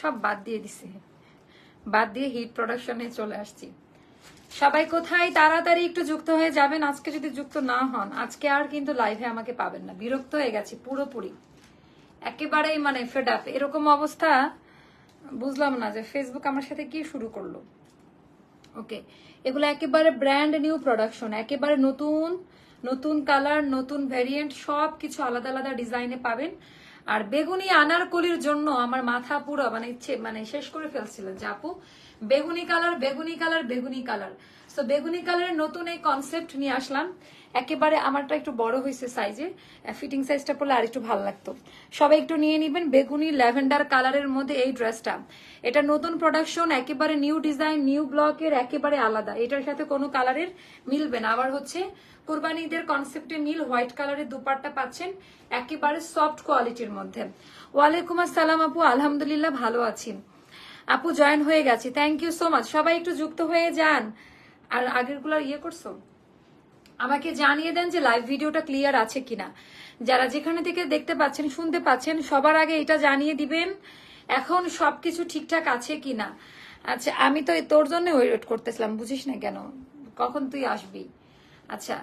সব বাদ দিয়ে দিছে। বাদ দিয়ে হিট প্রোডাকশনে চলে আসছি। সবাই কোথায়? তাড়াতাড়ি একটু যুক্ত হয়ে যাবেন। আজকে যদি যুক্ত না হন, আজকে আর কিন্তু লাইভে আমাকে পাবেন না। বিরক্ত হয়ে গেছি, পুরোপুরি। একেবারেই মানে ফেড আপ এরকম অবস্থা, বুঝলাম না যে ফেসবুক আমার সাথে কি শুরু করল। ওকে এগুলো একেবারে ব্র্যান্ড নিউ প্রোডাকশন একেবারে নতুন নতুন কালার নতুন ভ্যারিয়েন্ট সব কিছু আলাদা আলাদা ডিজাইনে পাবেন। আর বেগুনি আনারকলির জন্য আমার মাথা পুরো মানে ইচ্ছে মানে শেষ করে ফেলছিল যে, আপু, বেগুনি কালার বেগুনি কালার বেগুনি কালার তো বেগুনি কালারের নতুন এই কনসেপ্ট নিয়ে আসলাম। একেবারে আমারটা একটু বড় হয়েছে সাইজে ফিটিং সাইজটা পড়লে আর একটু ভালো লাগতো। সবাই একটু নিয়ে নিবেন বেগুনি ল্যাভেন্ডার কালারের মধ্যে এই ড্রেসটা এটা নতুন প্রোডাকশন একেবারে নিউ ডিজাইন নিউ ব্লকের একেবারে আলাদা। এটার সাথে কোনো কালারের মিলবে না। আবার হচ্ছে কোরবানি ঈদের কনসেপ্টে মিল হোয়াইট কালারের দুপারটা পাচ্ছেন একেবারে সফট কোয়ালিটির মধ্যে। ওয়ালাইকুম আসসালাম আপু, আলহামদুলিল্লাহ ভালো আছি। আপু জয়েন হয়ে গেছি। থ্যাংক ইউ সো মাচ সবাই একটু যুক্ত হয়ে যান। আর আগেরগুলো ইয়ে করছ? আমাকে জানিয়ে দেন যে লাইভ ভিডিওটা ক্লিয়ার আছে কিনা। যারা যেখানে থেকে দেখতে পাচ্ছেন, শুনতে পাচ্ছেন, সবার আগে এটা জানিয়ে দিবেন, এখন সবকিছু ঠিকঠাক আছে কিনা। আচ্ছা আমি তো তোর জন্য ওয়েট করতেছিলাম, বুঝিস না কেন? কখন তুই আসবি? আচ্ছা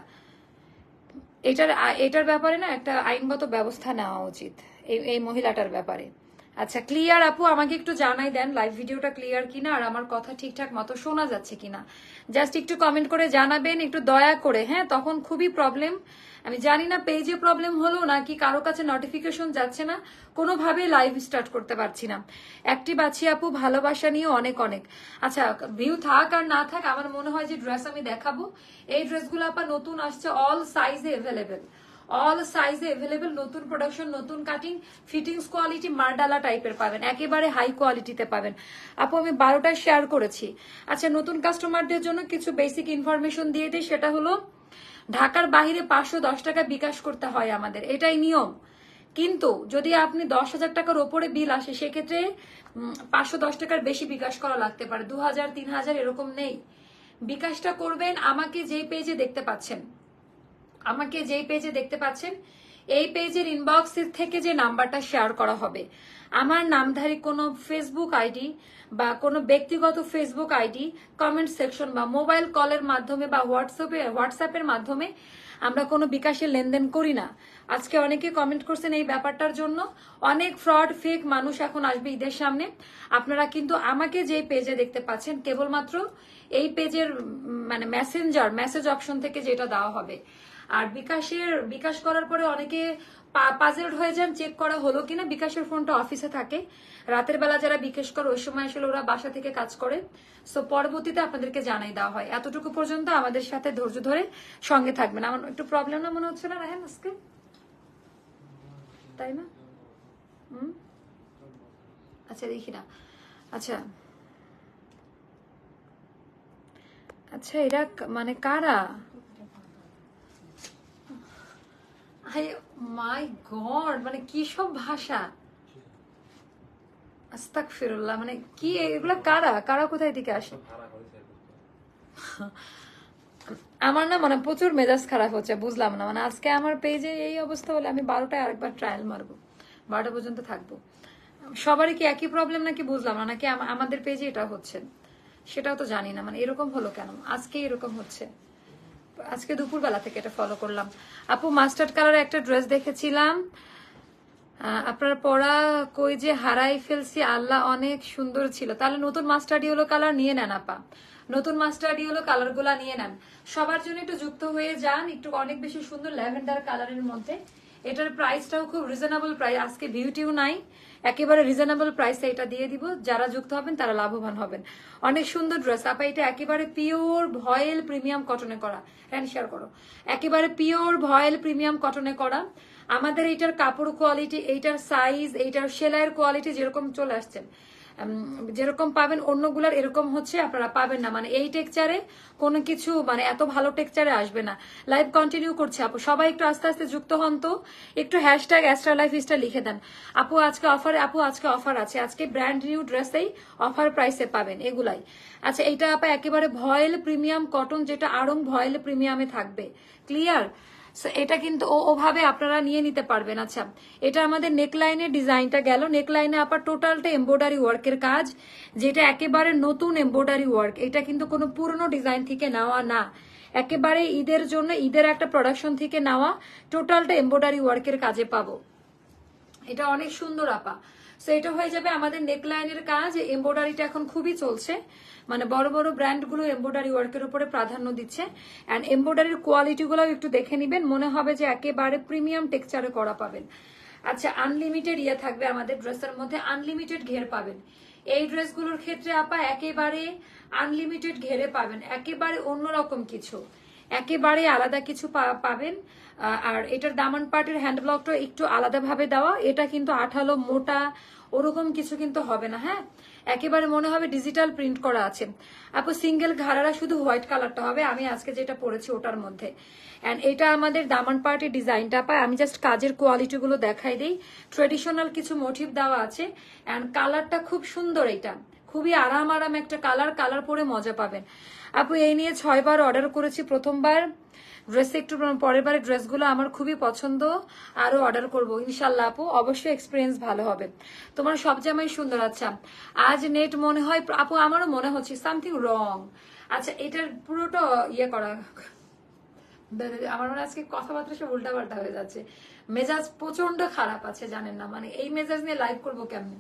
এটার এটার ব্যাপারে না একটা আইনগত ব্যবস্থা নেওয়া উচিত এই মহিলাটার ব্যাপারে। আচ্ছা ক্লিয়ার আপু, আমাকে একটু জানাই দেন লাইভ ভিডিওটা ক্লিয়ার কিনা আর আমার কথা ঠিকঠাক মতো শোনা যাচ্ছে কিনা? জাস্ট একটু কমেন্ট করে জানাবেন, একটু দয়া করে হ্যাঁ? তখন খুবই প্রবলেম আমি জানি না পেজে প্রবলেম হলো নাকি কারও কাছে নোটিফিকেশন যাচ্ছে না। কোনোভাবে লাইভ স্টার্ট করতে পারছি না। একটি বাছি আপু, ভালোবাসা নিয়ে অনেক অনেক। আচ্ছা ভিউ থাক আর না থাক, আমার মনে হয় যে ড্রেস আমি দেখাবো। এই ড্রেসগুলো আপা নতুন আসছে অল সাইজে অ্যাভেলেবেল অল সাইজে এভেলেবেল নতুন প্রোডাকশন নতুন কাটিং ফিটিংস কোয়ালিটি মারডালা টাইপের পাবেন, একেবারে হাই কোয়ালিটিতে পাবেন। আপু, আমি বারোটা শেয়ার করেছি। আচ্ছা নতুন কাস্টমারদের জন্য কিছু বেসিক ইনফরমেশন দিয়ে দিই, সেটা হলো, ঢাকার বাহিরে পাঁচশো দশ টাকা বিকাশ করতে হয় আমাদের, এটাই নিয়ম। কিন্তু যদি আপনি দশ হাজার টাকার ওপরে বিল আসে, সেক্ষেত্রে পাঁচশো দশ টাকার বেশি বিকাশ করা লাগতে পারে, দু হাজার, তিন হাজার এরকম নেই। বিকাশটা করবেন, আমাকে যেই পেজে দেখতে পাচ্ছেন আমাকে যেই পেজে দেখতে পাচ্ছেন, এই পেজের ইনবক্স থেকে যে নাম্বারটা শেয়ার করা হবে, আমার নামধারী কোনো ফেসবুক আইডি বা কোনো ব্যক্তিগত ফেসবুক আইডি কমেন্ট সেকশন বা মোবাইল কলের মাধ্যমে বা হোয়াটসঅ্যাপে হোয়াটসঅ্যাপের মাধ্যমে আমরা কোনো বিকাশের লেনদেন করি না। আজকে অনেকে কমেন্ট করছেন এই ব্যাপারটার জন্য। অনেক ফ্রড ফেক মানুষ এখন আসবে ঈদের সামনে। আপনারা কিন্তু আমাকে যে পেজে দেখতে পাচ্ছেন, কেবলমাত্র এই পেজের মানে মেসেঞ্জার মেসেজ অপশন থেকে যেটা দেওয়া হবে। আর বিকাশের, বিকাশ করার পরে অনেকে পাজেলড হয়ে যান চেক করা হলো কিনা। বিকাশের ফোনটা অফিসে থাকে। রাতের বেলা যারা বিকাশ করে, ওই সময় আসলে ওরা বাসা থেকে কাজ করে। সো পরবর্তীতে আপনাদেরকে জানাই দেওয়া হয়। এতটুকু পর্যন্ত আমাদের সাথে ধৈর্য ধরে সঙ্গে থাকবেন। আমার একটু প্রবলেম না মনে হচ্ছে না রাহেন আজকে? তাই না? হুম? আচ্ছা দেখি না। আচ্ছা। আচ্ছা এরা মানে কারা? মাই গড মানে কি সব ভাষা? আস্তাক ফিরুল্লাহ মানে কি, এগুলা কারা? কারা কোথায় থেকে আসে? আমার না মানে প্রচুর মেজাজ খারাপ হচ্ছে, বুঝলাম না। মানে আজকে আমার পেজে এই অবস্থা হলে আমি বারোটায় আরেকবার ট্রায়াল মারবো, বারোটা পর্যন্ত থাকব। সবারই কি একই প্রবলেম নাকি বুঝলাম না, নাকি আমাদের পেজে এটা হচ্ছে? সেটাও তো জানি না মানে এরকম হলো কেন? আজকে এরকম হচ্ছে। আজকে দুপুরবেলা থেকে এটা ফলো করলাম। আপু মাস্টার্ড কালারের একটা ড্রেস দেখেছিলাম। আপনার পড়া কই যে হারাই ফেলছি, আল্লাহ অনেক সুন্দর ছিল। তাহলে নতুন মাস্টার্ড ইয়েলো কালার নিয়ে নেন আপা। নতুন মাস্টার্ড ইয়েলো কালারগুলা নিয়ে নেন। সবার জন্য একটু যুক্ত হয়ে যান, একটু অনেক বেশি সুন্দর ল্যাভেন্ডার কালারের মধ্যে। এটার প্রাইসটাও খুব রিজনেবল প্রাইস আজকে বিউটিও নাই। একেবারে রিজনেবল প্রাইসে এটা দিয়ে দিব। যারা যুক্ত হবেন, তারা লাভবান হবেন। অনেক সুন্দর ড্রেস আপা, এটা একেবারে পিওর ভয়েল প্রিমিয়াম কটনে করা। হ্যান্ড শেয়ার করো। একেবারে পিওর ভয়েল প্রিমিয়াম কটনে করা। আমাদের এইটার কাপড় কোয়ালিটি এইটার সাইজ এইটার সেলাইয়ের কোয়ালিটি যেরকম চলে আসছেন যেরকম পাবেন অন্যগুলার এরকম হচ্ছে, আপনারা পাবেন না। মানে এই টেকচারে কোনো কিছু মানে এত ভালো টেকচারে আসবে না। লাইভ কন্টিনিউ করছে, আপু। সবাই একটু আস্তে আস্তে যুক্ত হন তো। একটু হ্যাশট্যাগ অ্যাস্ট্রা লাইফ ইস্টা লিখে দেন। আপু, আজকে অফার আপু, আজকে অফার আছে। আজকে ব্র্যান্ড নিউ ড্রেসেই অফার প্রাইসে পাবেন এগুলাই। আচ্ছা এইটা আপা একেবারে ভয়েল প্রিমিয়াম কটন যেটা আরং ভয়েল প্রিমিয়ামে থাকবে। ক্লিয়ার এটা কিন্তু ওভাবে আপনারা নিয়ে নিতে পারবেন। আচ্ছা এটা আমাদের নেকলাইনের ডিজাইনটা গেল। নেকলাইনে আবার টোটালটা এমব্রয়ডারি ওয়ার্কের কাজ, যেটা একেবারে নতুন এমব্রয়ডারি ওয়ার্ক এটা কিন্তু কোনো পুরনো ডিজাইন থেকে নেওয়া না। একেবারে ঈদের জন্য, ঈদের একটা প্রোডাকশন থেকে নেওয়া টোটালটা এমব্রয়ডারি ওয়ার্কের কাজে পাবো। এটা অনেক সুন্দর আপা। সো এটা হয়ে যাবে আমাদের নেকলাইনের কাজ। এমব্রয়ডারিটা এখন খুবই চলছে। মানে বড় বড় ব্র্যান্ডগুলো এমব্রয়ডারি ওয়ার্কের উপরে প্রাধান্য দিচ্ছে। অ্যান্ড এমব্রয়ডারির কোয়ালিটিগুলো একটু দেখে নেবেন। মনে হবে যে একেবারে প্রিমিয়াম টেক্সচারে করা পাবেন। আচ্ছা আনলিমিটেড ইয়ে থাকবে আমাদের ড্রেসের মধ্যে। আনলিমিটেড ঘের পাবেন। এই ড্রেসগুলোর ক্ষেত্রে আপা একেবারে আনলিমিটেড ঘেরে পাবেন। একেবারে অন্যরকম কিছু। একেবারে আলাদা কিছু পাবেন। আর এটার দামান পার্টের হ্যান্ড ব্লকটা একটু আলাদাভাবে দেওয়া, এটা কিন্তু আঠালো, মোটা, ওরকম কিছু কিন্তু হবে না হ্যাঁ? একেবারে মনে হবে ডিজিটাল প্রিন্ট করা আছে। আপু সিঙ্গেল ঘাড়ারা শুধু হোয়াইট কালারটা হবে, আমি আজকে যেটা পরেছি ওটার মধ্যে। অ্যান্ড এটা আমাদের দামান পার্টির ডিজাইনটা পায় আমি জাস্ট কাজের কোয়ালিটিগুলো দেখাই দিই। ট্রেডিশনাল কিছু মোটিভ দেওয়া আছে অ্যান্ড কালারটা খুব সুন্দর এটা খুবই আরাম আরাম একটা কালার কালার পরে মজা পাবেন। আপু, এই নিয়ে ছয়বার অর্ডার করেছি প্রথমবার। ড্রেস একটু পরের বারে ড্রেসগুলো আমার খুবই পছন্দ। আরও অর্ডার করব। ইনশাল্লাহ আপু, অবশ্যই এক্সপিরিয়েন্স ভালো হবে। তোমার সব জামাই সুন্দর আচ্ছা। আজ নেট মনে হয় আপু, আমারও মনে হচ্ছে সামথিং রং আচ্ছা এটার পুরোটা ইয়ে করা আমার মনে আজকে কথাবার্তা সব উল্টাপাল্টা হয়ে যাচ্ছে। মেজাজ প্রচণ্ড খারাপ আছে, জানেন না। মানে এই মেজাজ নিয়ে লাইভ করব কেমনে?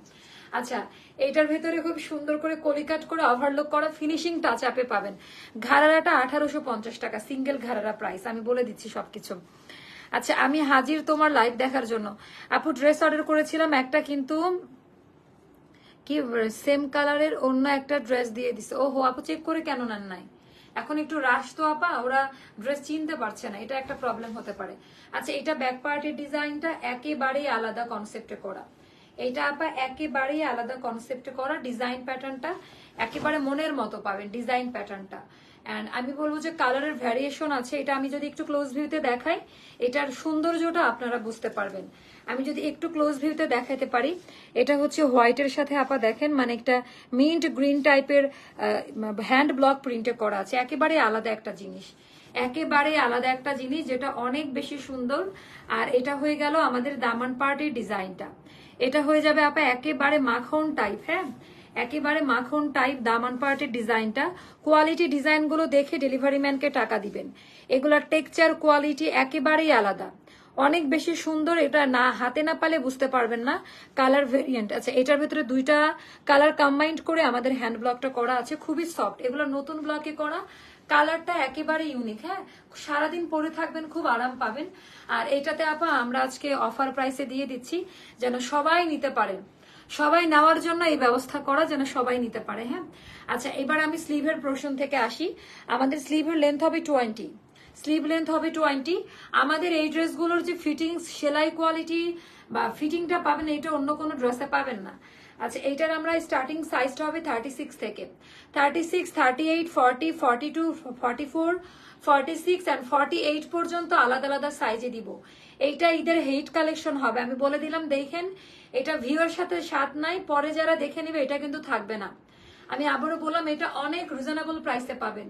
আচ্ছা এইটার ভেতরে খুব সুন্দর করে কলিকাট করে ওভারলোক করা ফিনিশিং টাচ আপে পাবেন। ঘাড়ারাটা আঠারোশো পঞ্চাশ টাকা সিঙ্গেল ঘাড়ারা প্রাইস আমি বলে দিচ্ছি সবকিছু। আচ্ছা আমি হাজির তোমার লাইভ দেখার জন্য। আপু ড্রেস অর্ডার করেছিলাম, একটা কিন্তু কি সেম কালারের অন্য একটা ড্রেস দিয়ে দিছে। ও হো আপু চেক করে কেন নেন নাই? এখন একটু রাশ তো, আপা, ওরা ড্রেস চিনতে পারছে না, এটা একটা প্রবলেম হতে পারে। আচ্ছা এটা ব্যাক পার্টের ডিজাইনটা একেবারেই আলাদা কনসেপ্টে করা। এইটা আপা একেবারেই আলাদা কনসেপ্টে করা ডিজাইন প্যাটার্নটা একেবারে মনের মতো পাবেন ডিজাইন প্যাটার্নটা অ্যান্ড আমি বলব যে কালারের ভ্যারিয়েশন আছে, এটা আমি যদি একটু ক্লোজ ভিউতে দেখাই, এটার সৌন্দর্যটা আপনারা বুঝতে পারবেন। আমি যদি একটু ক্লোজ ভিউতে দেখাতে পারি, এটা হচ্ছে হোয়াইটের সাথে আপা দেখেন মানে একটা মিন্ট গ্রিন টাইপের হ্যান্ড ব্লক প্রিন্টে করা আছে। একেবারে আলাদা একটা জিনিস। একেবারে আলাদা একটা জিনিস যেটা অনেক বেশি সুন্দর। আর এটা হয়ে গেল আমাদের দামান পার্টির ডিজাইনটা এটা হয়ে যাবে আপা একেবারে মাখন টাইপ হ্যাঁ? একেবারে মাখন টাইপ দামান পার্টের ডিজাইনটা। কোয়ালিটি ডিজাইনগুলো দেখে ডেলিভারি ম্যানকে টাকা দিবেন। এগুলার টেক্সচার কোয়ালিটি একেবারেই আলাদা। অনেক বেশি সুন্দর, এটা না, হাতে না পালে বুঝতে পারবেন না। কালার ভেরিয়েন্ট আচ্ছা এটার ভিতরে দুইটা কালার কম্বাইন্ড করে আমাদের হ্যান্ড ব্লকটা করা আছে। খুবই সফট এগুলো নতুন ব্লকে করা। কালারটা একেবারে ইউনিক হ্যাঁ? সারাদিন পরে থাকবেন, খুব আরাম পাবেন। আর এটাতে আপা, আমরা আজকে অফার প্রাইসে দিয়ে দিচ্ছি, যেন সবাই নিতে পারেন সবাই নেওয়ার জন্য এই ব্যবস্থা করা, যেন সবাই নিতে পারে হ্যাঁ? আচ্ছা এবার আমি স্লিভের পোর্শন থেকে আসি। আমাদের স্লিভের লেন্থ হবে টোয়েন্টি স্লিভ লেন্থ হবে টোয়েন্টি আমাদের এই ড্রেসগুলোর যে ফিটিংস সেলাই কোয়ালিটি বা ফিটিংটা পাবেন এটা অন্য কোনো ড্রেসে পাবেন না। আচ্ছা এইটার আমরা স্টার্টিং সাইজটা হবে থার্টি সিক্স থেকে। Thirty six thirty eight forty forty two forty four forty six and forty eight পর্যন্ত আলাদা আলাদা সাইজে দিব। এইটা ঈদের হেইট কালেকশন হবে। আমি বলে দিলাম, দেখেন, এটা ভিউয়ের সাথে সাথ নাই, পরে যারা দেখে নিবে, এটা কিন্তু থাকবে না। আমি আবারও বললাম, এটা অনেক রিজনেবল প্রাইসে পাবেন।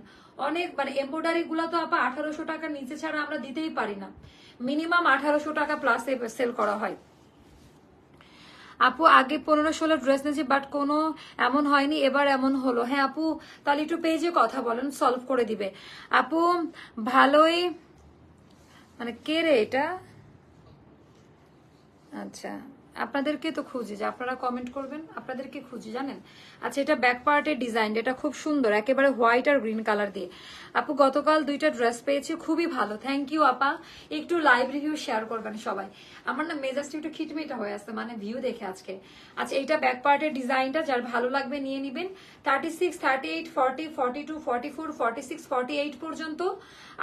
অনেক মানে এমব্রয়ডারি গুলো তো আপা আঠারোশো টাকার নিচে ছাড়া আমরা দিতেই পারি না। মিনিমাম আঠারোশো টাকা প্লাসে সেল করা হয়। আপু, আগে পনেরো ষোলো ড্রেস নিয়েছি বাট কোনো এমন হয়নি, এবার এমন হলো। হ্যাঁ আপু, তাহলে একটু পেজে কথা বলেন সলভ করে দিবে। আপু, ভালোই মানে কে রে এটা? আচ্ছা। আপনাদেরকে তো খুঁজি, যে আপনারা কমেন্ট করবেন, আপনাদেরকে খুঁজি, জানেন? আচ্ছা এটা ব্যাক পার্টের ডিজাইন এটা খুব সুন্দর, একেবারে হোয়াইট আর গ্রিন কালার দিয়ে। আপু, গতকাল দুইটা ড্রেস পেয়েছি, খুবই ভালো। থ্যাংক ইউ আপা। একটু লাইভ রিভিউ শেয়ার করবেন সবাই। আমার না মেজাজটা একটু খিটমিটা হয়ে আসছে মানে ভিউ দেখে আজকে। আচ্ছা এইটা ব্যাক পার্টের ডিজাইনটা যার ভালো লাগবে নিয়ে নিবেন। Thirty six thirty eight forty forty two forty four forty six forty eight পর্যন্ত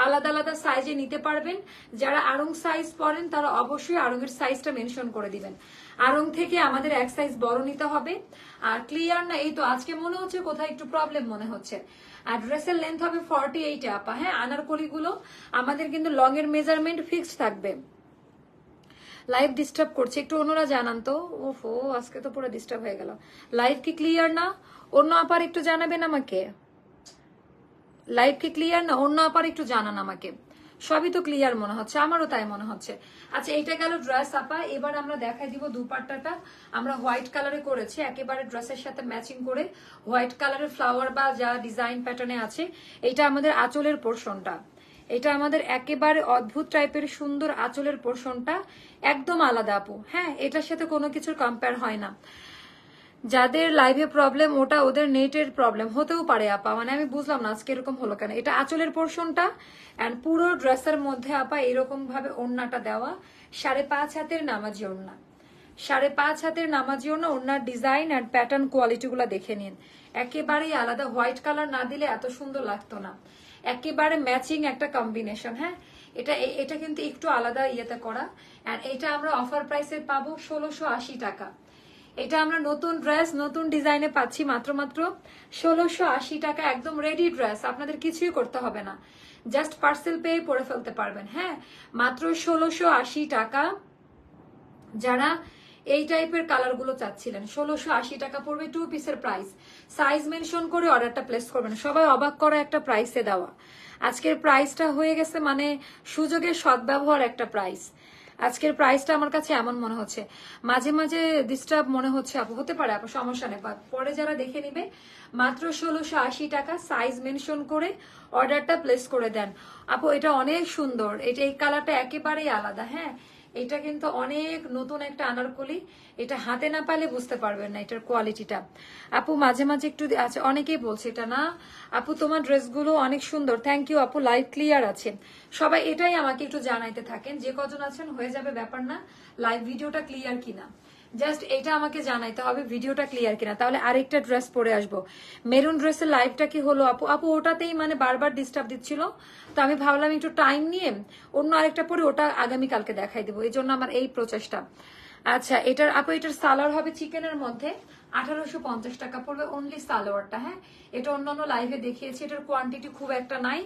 আলাদা আলাদা সাইজে নিতে পারবেন। যারা আরং সাইজ পরেন, তারা অবশ্যই আরঙের সাইজটা মেনশন করে দিবেন। আরং থেকে আমাদের এক সাইজ বড় নিতে হবে। আর ক্লিয়ার না, এই তো আজকে মনে হচ্ছে কোথায় একটু প্রবলেম মনে হচ্ছে। আর ড্রেসের লেন্থ হবে ফর্টি এইট আপা হ্যাঁ? আনারকলি গুলো আমাদের কিন্তু লং এর মেজারমেন্ট ফিক্সড থাকবে। লাইভ ডিস্টার্ব করছে। একটু অন্যরা জানান তো। ওফো, আজকে তো পুরো ডিস্টার্ব হয়ে গেল। লাইভ কি ক্লিয়ার না? অন্য আপার একটু জানাবেন আমাকে? লাইভ কি ক্লিয়ার না? অন্য আপার একটু জানান আমাকে। সবই তো ক্লিয়ার মনে হচ্ছে, আমারও তাই মনে হচ্ছে। আচ্ছা এটা গেল ড্রেস আপা। এবার আমরা দেখাই দিব দুপাট্টাটা। আমরা হোয়াইট কালারে করেছি, একেবারে ড্রেসের সাথে ম্যাচিং করে হোয়াইট কালারের ফ্লাওয়ার বা যা ডিজাইন প্যাটার্নে আছে এটা আমাদের আঁচলের পোর্শনটা এটা আমাদের একেবারে অদ্ভুত টাইপের সুন্দর আঁচলের পোর্শনটা একদম আলাদা আপু। হ্যাঁ এটার সাথে কোনো কিছুর কম্পেয়ার হয় না। যাদের লাইভে প্রবলেম ওটা ওদের নেটের প্রবলেম হতেও পারে, আপা। মানে আমি বুঝলাম না আজকে এরকম হলো কেন। এটা আঁচলের পোর্শনটা অ্যান্ড পুরো ড্রেসের মধ্যে, আপা এরকম ভাবে ওড়নাটা দেওয়া। সাড়ে পাঁচ হাতের নামাজি ওড়না। সাড়ে পাঁচ হাতের নামাজি ওড়না, ওড়নার ডিজাইন অ্যান্ড প্যাটার্ন কোয়ালিটি গুলা দেখে নিন। একেবারেই আলাদা। হোয়াইট কালার না দিলে এত সুন্দর লাগতো না। একেবারে ম্যাচিং একটা কম্বিনেশন হ্যাঁ? এটা এটা কিন্তু একটু আলাদা ইয়েতে করা। অ্যান্ড এটা আমরা অফার প্রাইসে পাবো ষোলোশো আশি টাকা। এটা আমরা নতুন ড্রেস নতুন ডিজাইনে পাচ্ছি মাত্র মাত্র ষোলোশো আশি টাকা, একদম রেডি ড্রেস আপনাদের কিছুই করতে হবে না। জাস্ট পার্সেল পেয়ে পরে ফেলতে পারবেন হ্যাঁ? মাত্র ষোলোশো আশি টাকা। যারা এই টাইপের কালারগুলো চাচ্ছিলেন, ষোলোশো আশি টাকা পড়বে টু পিসের প্রাইস সাইজ মেনশন করে অর্ডারটা প্লেস করবেন। সবাই অবাক করা একটা প্রাইসে দেওয়া। আজকের প্রাইসটা হয়ে গেছে মানে সুযোগের সদ্ব্যবহার একটা প্রাইস আজকের প্রাইসটা আমার কাছে এমন মনে হচ্ছে। মাঝে মাঝে ডিস্টার্ব মনে হচ্ছে আপু, হতে পারে আপু, সমস্যা নেই। পরে যারা দেখে নিবে, মাত্র ষোলোশো আশি টাকা সাইজ মেনশন করে অর্ডারটা প্লেস করে দেন। আপু, এটা অনেক সুন্দর। এটা এই কালারটা একেবারেই আলাদা হ্যাঁ? এটা কিন্তু অনেক নতুন একটা আনারকলি। এটা হাতে না পালে বুঝতে পারবেন না এটার কোয়ালিটিটা আপু, মাঝে মাঝে একটু আছে অনেকেই বলছে এটা না। আপু, তোমার ড্রেসগুলো অনেক সুন্দর। থ্যাংক ইউ আপু লাইভ ক্লিয়ার আছে। সবাই এটাই আমাকে একটু জানাইতে থাকেন। যে কজন আছেন, হয়ে যাবে ব্যাপার না। লাইভ ভিডিওটা ক্লিয়ার কিনা। জাস্ট এটা আমাকে জানাইতে হবে, ভিডিওটা ক্লিয়ার কিনা। তাহলে আরেকটা ড্রেস পরে আসব। মেরুন ড্রেসের লাইভটা কি হলো? আপু আপু, ওটাতেই মানে বারবার ডিস্টার্ব দিচ্ছিল। তো আমি ভাবলাম একটু টাইম নিয়ে অন্য আরেকটা পরে ওটা আগামী কালকে দেখাই দেবো। এই জন্য আমার এই প্রচেষ্টা আচ্ছা এটার, আপু, এটার সালার হবে চিকেনের মধ্যে। আঠারোশো পঞ্চাশ টাকা পড়বে অনলি সালোয়ারটা হ্যাঁ? এটা অন্যান্য লাইভে দেখিয়েছি, এটার কোয়ান্টিটি খুব একটা নাই।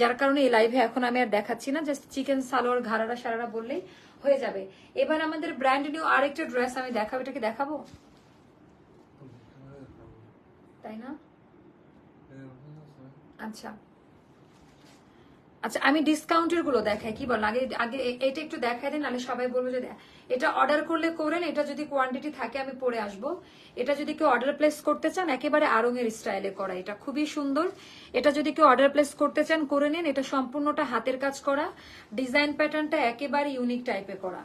যার কারণে এই লাইভে এখন আমি আর দেখাচ্ছি না জাস্ট চিকেন সালোয়ার, ঘাড়ারা, সারারা বললেই হয়ে যাবে। এবার আমাদের ব্র্যান্ড নিউ আরেকটা ড্রেস আমি দেখাবো, এটাকে দেখাবো? তাই না? আচ্ছা। আচ্ছা আমি ডিসকাউন্টেরগুলো দেখাই, কি বল? আগে আগে এটা একটু দেখাই দিন, নাহলে সবাই বলব যে এটা অর্ডার করলে করেন, এটা যদি কোয়ান্টিটি থাকে আমি পরে আসব। এটা যদি কেউ অর্ডার প্লেস করতে চান, একেবারে আরঙের স্টাইলে করা, এটা খুবই সুন্দর। এটা যদি কেউ অর্ডার প্লেস করতে চান, করে নিন, এটা সম্পূর্ণটা হাতের কাজ করা। ডিজাইন প্যাটার্নটা একেবারে ইউনিক টাইপে করা।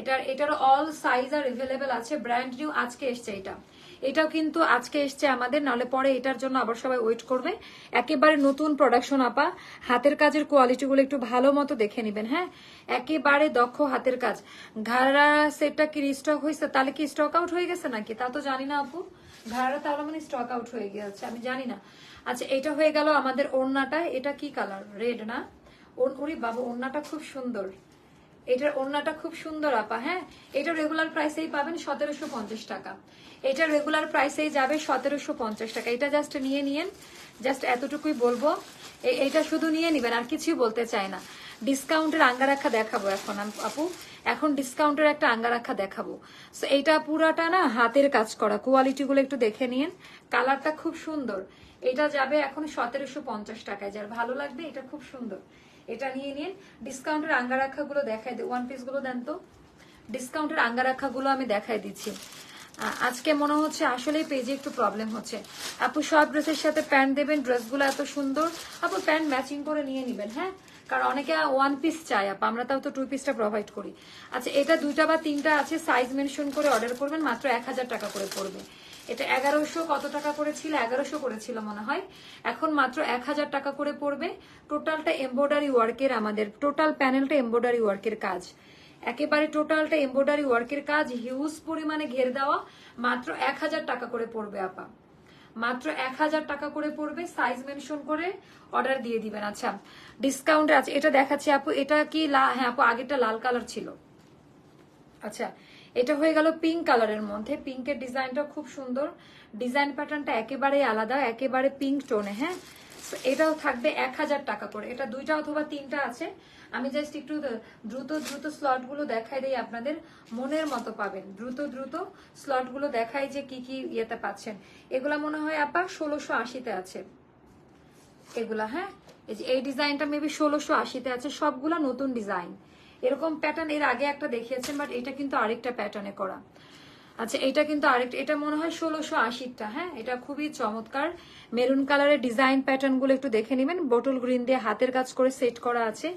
এটার এটার অল সাইজ আর এভেলেবেল আছে ব্র্যান্ড নিউ আজকে এসছে এটা। এটাও কিন্তু আজকে এসছে আমাদের, নাহলে পরে এটার জন্য আবার সবাই ওয়েট করবে। একেবারে নতুন প্রোডাকশন আপা। হাতের কাজের কোয়ালিটিগুলো একটু ভালো মতো দেখে নেবেন হ্যাঁ? একেবারে দক্ষ হাতের কাজ। ঘাড়া সেটটা কি স্টক হয়েছে, তাহলে কি স্টক আউট হয়ে গেছে নাকি? তা তো জানি না, আপু। ঘাড়া তাহলে মানে স্টক আউট হয়ে গিয়েছে, আমি জানি না। আচ্ছা এটা হয়ে গেল আমাদের ওড়নাটা, এটা কি কালার রেড না? ওরে বাবা, ওড়নাটা খুব সুন্দর। এটার ওড়নাটা খুব সুন্দর, আপা হ্যাঁ? এটা রেগুলার প্রাইসেই পাবেন সতেরোশো পঞ্চাশ টাকা। এটা রেগুলার প্রাইসেই যাবে সতেরোশো পঞ্চাশ টাকা। এটা জাস্ট নিয়ে নিয়েন জাস্ট এতটুকুই বলব। এ- এটা শুধু নিয়ে নিবেন, আর কিছুই বলতে চাই না। ডিসকাউন্টের আঙ্গারাখা দেখাবো এখন আপু। এখন ডিসকাউন্টের একটা আঙ্গারাখা দেখাবো। সো এইটা পুরাটা না হাতের কাজ করা। কোয়ালিটি গুলো একটু দেখে নিন কালারটা খুব সুন্দর। এটা যাবে এখন সতেরোশো পঞ্চাশ টাকায়। যার ভালো লাগবে, এটা খুব সুন্দর। এটা নিয়ে নিন। ডিসকাউন্টের আঙ্গারাখা গুলো দেখাই দিই ওয়ান পিসগুলো দেন তো। ডিসকাউন্টের আঙ্গারাখা গুলো আমি দেখাই দিচ্ছি। আজকে মনে হচ্ছে আসলে পেজে একটু প্রবলেম হচ্ছে। আপু, সব ড্রেসের সাথে প্যান্ট দেবেন ড্রেসগুলো এত সুন্দর। আপু প্যান্ট ম্যাচিং করে নিয়ে নিবেন হ্যাঁ? কারণ অনেকে ওয়ান পিস চাই আপা, আমরা তাও তো টু পিসটা প্রোভাইড করি। আচ্ছা এটা দুইটা বা তিনটা আছে সাইজ মেনশন করে অর্ডার করবেন, মাত্র এক হাজার টাকা করে পড়বে। এটা এগারোশো কত টাকা করে ছিল এগারোশো করেছিল মনে হয়। এখন মাত্র এক হাজার টাকা করে পড়বে। টোটালটা এমব্রয়ডারি ওয়ার্কের আমাদের টোটাল প্যানেলটা এমব্রয়ডারি ওয়ার্কের কাজ। একেবারে টোটালটা এমব্রয়ডারি ওয়ার্কের কাজ হিউজ পরিমাণে ঘের দেওয়া। মাত্র এক হাজার টাকা করে পড়বে আপা। মাত্র এক হাজার টাকা করে পড়বে সাইজ মেনশন করে অর্ডার দিয়ে দিবেন। আচ্ছা ডিসকাউন্ট আছে। এটা দেখাচ্ছি আপু। এটা কি হ্যাঁ আপু, আগেরটা লাল কালার ছিল। আচ্ছা এটা হয়ে গেল পিঙ্ক কালারের মধ্যে। পিঙ্কের ডিজাইনটা খুব সুন্দর। ডিজাইন প্যাটার্নটা একেবারে আলাদা, একেবারে পিঙ্ক টোনে হ্যাঁ? এটাও থাকবে এক হাজার টাকা করে। এটা দুইটা অথবা তিনটা আছে। আমি জাস্ট একটু দ্রুত দ্রুত স্লটগুলো দেখাই দিই আপনাদের। মনের মতো পাবেন। দ্রুত দ্রুত স্লটগুলো দেখাই যে কি কি ইয়েতে পাচ্ছেন। এগুলা মনে হয় আপা ষোলোশো আশিতে আছে। এগুলা হ্যাঁ? এই ডিজাইনটা মেবি ষোলোশো আশিতে আছে। সবগুলা নতুন ডিজাইন এরকম প্যাটার্ন এর আগে একটা দেখিয়েছেন বাট এটা কিন্তু আরেকটা প্যাটার্নে করা। আচ্ছা এটা কিন্তু আরেকটা, এটা মনে হয় ষোলোশো আশিটা হ্যাঁ? এটা খুবই চমৎকার। মেরুন কালারের ডিজাইন প্যাটার্নগুলো একটু দেখে নেবেন। বোটল গ্রিন দিয়ে হাতের কাজ করে সেট করা আছে।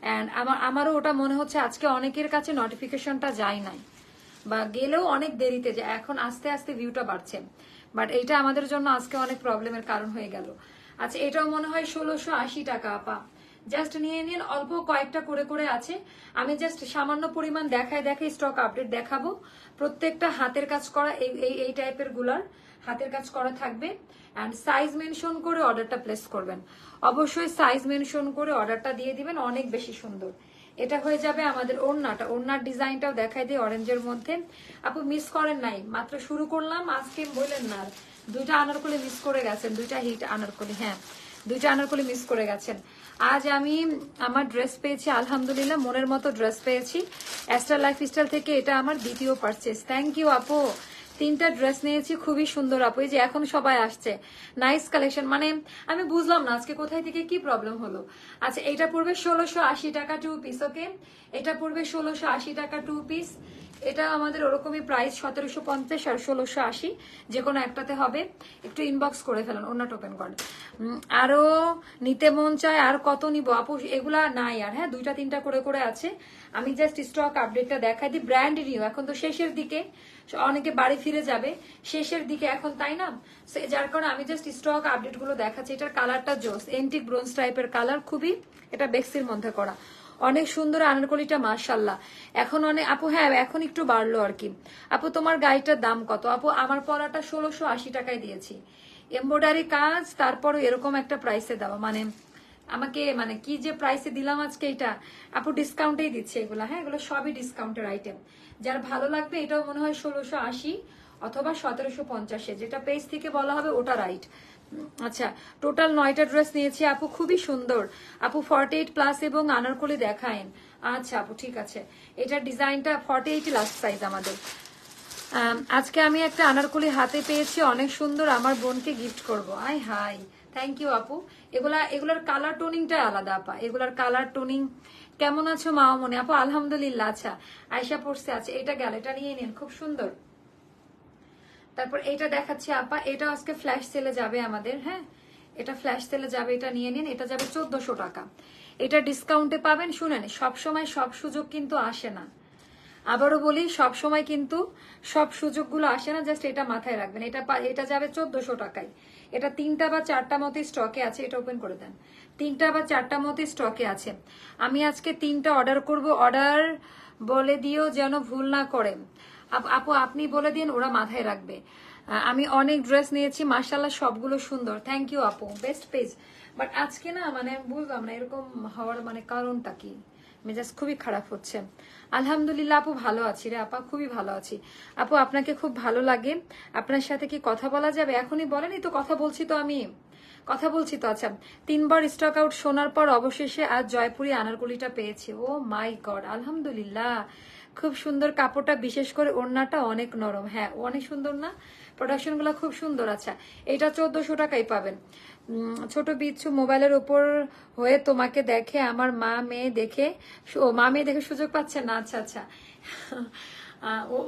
অ্যান্ড আমার, আমারও ওটা মনে হচ্ছে আজকে অনেকের কাছে নোটিফিকেশনটা যায় নাই। বা গেলেও অনেক দেরিতে যে এখন আস্তে আস্তে ভিউটা বাড়ছে। বাট এইটা আমাদের জন্য আজকে অনেক প্রবলেমের কারণ হয়ে গেল। আচ্ছা এটাও মনে হয় ষোলোশো আশি টাকা, আপা। জাস্ট নিয়ে নিন, অল্প কয়েকটা করে করে আছে। আমি জাস্ট সামান্য পরিমাণ দেখায় দেখায় স্টক আপডেট দেখাবো। প্রত্যেকটা হাতের কাজ করা, এই এই টাইপেরগুলার হাতের কাজ করা থাকবে। অ্যান্ড সাইজ মেনশন করে অর্ডারটা প্লেস করবেন। অবশ্যই সাইজ মেনশন করে অর্ডারটা দিয়ে দিবেন, অনেক বেশি সুন্দর। এটা হয়ে যাবে আমাদের ওড়নাটা। ওড়নার ডিজাইনটাও দেখাই দিই অরেঞ্জের মধ্যে। আপু মিস করেন নাই? মাত্র শুরু করলাম আজকে বললেন না। দুইটা আনারকলি মিস করে গেছেন, দুইটা হিট আনারকলি হ্যাঁ। দুইটা আনারকলি মিস করে গেছেন। আজ আমি আমার ড্রেস পেয়েছি, আলহামদুলিল্লাহ, মনের মতো ড্রেস পেয়েছি। অ্যাস্টার লাইফ স্টাইল থেকে এটা আমার দ্বিতীয় পারচেস থ্যাংক ইউ আপু। তিনটা ড্রেস নিয়েছি, খুবই সুন্দর আপু। এই যে এখন সবাই আসছে। নাইস কালেকশন মানে আমি বুঝলাম না আজকে কোথায় থেকে কি প্রবলেম হলো। আচ্ছা এটা পড়বে ষোলোশো আশি টাকা টু পিস ওকে এটা পড়বে ষোলোশো আশি টাকা টু পিস এটা আমাদের ওরকমই প্রাইস সতেরোশো পঞ্চাশ আর ষোলোশো আশি যে কোনো একটাতে হবে। একটু ইনবক্স করে ফেলুন, অন্য ওপেন করেন আরও নিতে মন চায়, আর কত নিব? আপু, এগুলা নাই আর হ্যাঁ? দুইটা, তিনটা করে করে আছে। আমি জাস্ট স্টক আপডেটটা দেখাই দিই। ব্র্যান্ড নিউ এখন তো শেষের দিকে। অনেকে বাড়ি ফিরে যাবে। শেষের দিকে এখন তাই না? যার কারণে আমি জাস্ট স্টক আপডেটগুলো দেখাচ্ছি। এটার কালারটা জোস। এন্টিক ব্রোঞ্জ টাইপের কালার খুবই, এটা বেক্সির মধ্যে করা। অনেক সুন্দর আনারকলিটা মার্শাল্লাহ এখন অনেক আপু হ্যাঁ এখন একটু বাড়লো আর কি। আপু, তোমার গাড়িটার দাম কত? আপু, আমার পড়াটা ষোলোশো আশি টাকায় দিয়েছি। এমব্রয়ডারি কাজ, তারপরও এরকম একটা প্রাইসে দেওয়া মানে আমাকে মানে কি যে প্রাইসে দিলাম আজকে এটা, আপু ডিসকাউন্টেই দিচ্ছে এগুলো। হ্যাঁ এগুলো সবই ডিসকাউন্টের আইটেম যার ভালো লাগবে, এটাও মনে হয় ষোলোশো আশি অথবা সতেরোশো পঞ্চাশে। যেটা পেজ থেকে বলা হবে, ওটা রাইট আচ্ছা টোটাল নয়টা ড্রেস নিয়েছি, আপু খুবই সুন্দর। আপু ফর্টি এইট প্লাস এবং আনারকলি দেখায়েন। আচ্ছা আপু ঠিক আছে। এটার ডিজাইনটা ফর্টি এইট লাস্ট সাইজ আমাদের আজকে আমি একটা আনারকলি হাতে পেয়েছি, অনেক সুন্দর, আমার বোনকে গিফট করব। আই হাই থ্যাংক ইউ আপু। এগুলা, এগুলার কালার টোনিংটা আলাদা, আপা। এগুলার কালার টোনিং কেমন আছো মা মনে? আপু, আলহামদুলিল্লাহ আচ্ছা। আয়সা পড়ছে আছে এটা গেল, এটা নিয়ে নিন, খুব সুন্দর। তারপর এটা দেখাচ্ছি, আপা। এটা আজকে ফ্ল্যাশ সেলে যাবে আমাদের হ্যাঁ? এটা ফ্ল্যাশ সেলে যাবে, এটা নিয়ে নিন, এটা যাবে চোদ্দশো টাকা। এটা ডিসকাউন্টে পাবেন, শুনেন সব সময় সব সুযোগ কিন্তু আসে না। আবারও বলি সব সময় কিন্তু সব সুযোগগুলো আসে না জাস্ট এটা মাথায় রাখবেন। এটা এটা যাবে চোদ্দশো টাকায়। এটা তিনটা বা চারটা মতো স্টকে আছে, এটা ওপেন করে দেন। তিনটা বা চারটা মতো স্টকে আছে। আমি আজকে তিনটা অর্ডার করব। অর্ডার বলে দিও যেন ভুল না করে। আপ- আপু, আপনি বলে দিন ওরা মাথায় রাখবে। আমি অনেক ড্রেস নিয়েছি মার্শাল্লাহ সবগুলো সুন্দর। থ্যাংক ইউ আপু। বেস্ট পেজ বাট আজকে না মানে বুঝলাম না, এরকম হওয়ার মানে কারণটা কি? মেজাজ খুবই খারাপ হচ্ছে। আলহামদুলিল্লাহ, আপু, ভালো আছি রে আপা, খুবই ভালো আছি। আপু, আপনাকে খুব ভালো লাগে। আপনার সাথে কি কথা বলা যাবে? এখনই বলেনি তো কথা বলছি তো আমি। কথা বলছি তো আচ্ছা। তিনবার স্টক আউট শোনার পর অবশেষে আজ জয়পুরি আনারকুলিটা পেয়েছি। ও মাই গড, আলহামদুলিল্লাহ। খুব সুন্দর কাপড়টা, বিশেষ করে ওড়নাটা অনেক নরম। হ্যাঁ অনেক সুন্দর না? প্রোডাকশনগুলো খুব সুন্দর আচ্ছা। এটা চোদ্দশো টাকাই পাবেন। ছোট বিচ্ছু মোবাইলের উপর হয়ে তোমাকে দেখে, আমার মা মেয়ে দেখে ও মা মেয়ে দেখে সুযোগ পাচ্ছে না? আচ্ছা আচ্ছা।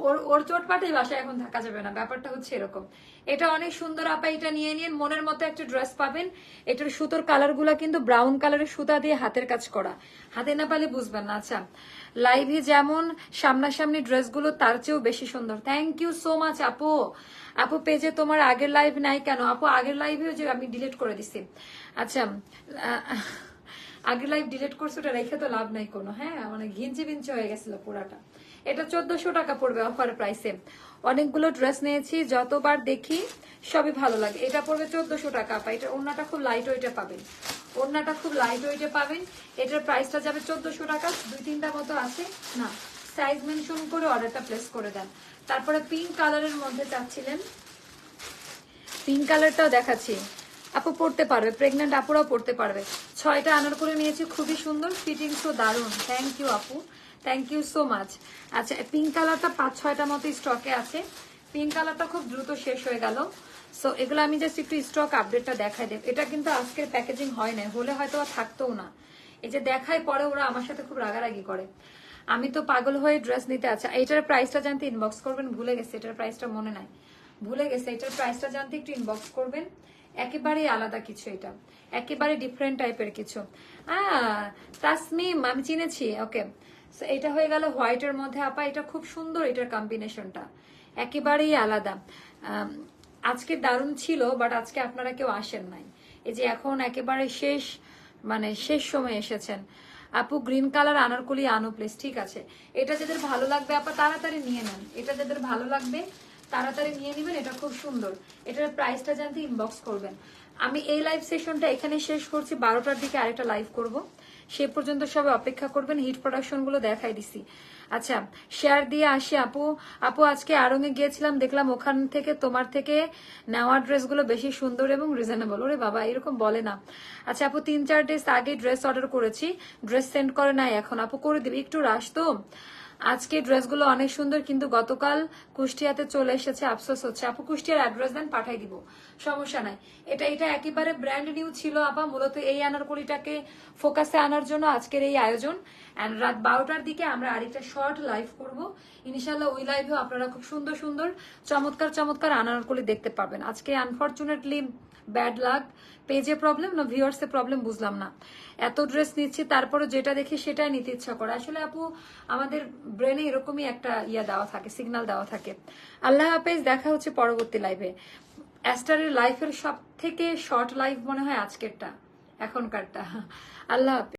ওর ওর চোটপাটেই বাসায় এখন থাকা যাবে না, ব্যাপারটা হচ্ছে এরকম। এটা অনেক সুন্দর, আপা এটা নিয়ে নিন, মনের মতো একটা ড্রেস পাবেন। এটার সুতোর কালারগুলা কিন্তু ব্রাউন কালারের সুতা দিয়ে হাতের কাজ করা। হাতে না পালে বুঝবেন না আচ্ছা। লাইভে যেমন সামনাসামনি ড্রেসগুলো, তার চেয়েও বেশি সুন্দর। থ্যাংক ইউ সো মাচ আপু। আপু, পেজে তোমার আগের লাইভ নাই কেন? আপু, আগের লাইভেও যে আমি ডিলিট করে দিছি। আচ্ছা আগের লাইভ ডিলিট করছে, ওটা রেখে তো লাভ নাই কোনো। হ্যাঁ মানে ঘিঞ্চি বিঞ্চি হয়ে গেছিল পুরাটা। এটা চোদ্দশো টাকা পড়বে অফার প্রাইসে অনেকগুলো ড্রেস নিয়েছি, যতবার দেখি সবই ভালো লাগে। এটা পড়বে চোদ্দশো টাকা এটা অন্যটা খুব লাইট ওয়েটে পাবেন। ওড়নাটা খুব লাইট ওয়েটে পাবেন। এটার প্রাইসটা যাবে চোদ্দশো টাকা। দুই তিনটা মতো আছে। না সাইজ মেনশন করে অর্ডারটা প্লেস করে দেন। তারপরে পিঙ্ক কালারের মধ্যে চাচ্ছিলেন। পিঙ্ক কালারটাও দেখাচ্ছি। আপু পড়তে পারবে প্রেগনেন্ট আপুরাও পড়তে পারবে। ছয়টা আনার করে নিয়েছি, খুবই সুন্দর ফিটিংসও দারুণ। থ্যাংক ইউ আপু। থ্যাংক ইউ সো মাচ আচ্ছা পিঙ্ক কালারটা পাঁচ ছয়টা মতো স্টকে আছে। পিঙ্ক কালারটা খুব দ্রুত শেষ হয়ে গেল। সো এগুলো আমি জাস্ট একটু স্টক আপডেটটা দেখাই দেব। এটা কিন্তু আজকের প্যাকেজিং হয় না হলে হয়তো আর থাকতেও না। এই যে দেখায় পরে ওরা আমার সাথে খুব রাগারাগি করে। আমি তো পাগল হয়ে ড্রেস নিতে আচ্ছা এটার প্রাইসটা জানতে ইনবক্স করবেন, ভুলে গেছে, এটার প্রাইসটা মনে নাই। ভুলে গেছে এটার প্রাইসটা জানতে একটু ইনবক্স করবেন। একেবারেই আলাদা কিছু এটা। একেবারে ডিফারেন্ট টাইপের কিছু। তাসমিম, আমি চিনেছি ওকে এটা হয়ে গেল হোয়াইটের মধ্যে, আপা, এটা খুব সুন্দর এটার কম্বিনেশনটা একেবারেই আলাদা। আজকে দারুণ ছিল বাট আজকে আপনারা কেউ আসেন নাই। এই যে এখন একেবারে শেষ মানে শেষ সময় এসেছেন। আপু গ্রিন কালার আনারকলি আনো প্লিজ ঠিক আছে। এটা যাদের ভালো লাগবে, আপা, তাড়াতাড়ি নিয়ে নেন। এটা যাদের ভালো লাগবে, তাড়াতাড়ি নিয়ে নেবেন, এটা খুব সুন্দর। এটার প্রাইসটা জানতে ইনবক্স করবেন। আমি এই লাইভ সেশনটা এখানে শেষ করছি, বারোটার দিকে আরেকটা লাইভ করব। সে পর্যন্ত সবাই অপেক্ষা করবেন, হিট প্রোডাকশনগুলো দেখাই দিছি। আচ্ছা শেয়ার দিয়ে আসি, আপু। আপু, আজকে আরঙে গিয়েছিলাম, দেখলাম ওখান থেকে, তোমার থেকে নেওয়া ড্রেসগুলো বেশি সুন্দর এবং রিজনেবল ওরে বাবা, এরকম বলে না। আচ্ছা আপু, তিন চার ডেস আগে ড্রেস অর্ডার করেছি। ড্রেস সেন্ড করে নাই এখন। আপু, করে দিবি, একটু রাস তো। আজকে ড্রেসগুলো অনেক সুন্দর, কিন্তু গতকাল কুষ্টিয়াতে চলে এসেছে। আফসোস হচ্ছে। আপু, কুষ্টিয়ার অ্যাড্রেস দেন, পাঠাই দিব। সমস্যা নাই। এটা এটা একেবারে ব্র্যান্ড নিউ ছিল, আপা। মূলত এই আনারকলিটাকে ফোকাসে আনার জন্য আজকের এই আয়োজন। অ্যান্ড রাত বারোটার দিকে আমরা আরেকটা শর্ট লাইভ করব। ইনশাল্লাহ ওই লাইভেও আপনারা খুব সুন্দর সুন্দর, চমৎকার চমৎকার আনারকলি দেখতে পাবেন। আজকে আনফর্চুনেটলি ব্যাড লাক, পেজে প্রবলেম না ভিউয়ার্সে প্রবলেম বুঝলাম না। এত ড্রেস নিচ্ছি তারপরে যেটা দেখি সেটাই নিতে ইচ্ছা করে। আসলে আপু, আমাদের ব্রেনে এরকমই একটা ইয়া দেওয়া থাকে সিগনাল দেওয়া থাকে। আল্লাহ হাফেজ, দেখা হচ্ছে পরবর্তী লাইভে অ্যাস্টারের লাইফের সব থেকে শর্ট লাইফ মনে হয় আজকেরটা, এখনকারটা। আল্লাহ হাফেজ।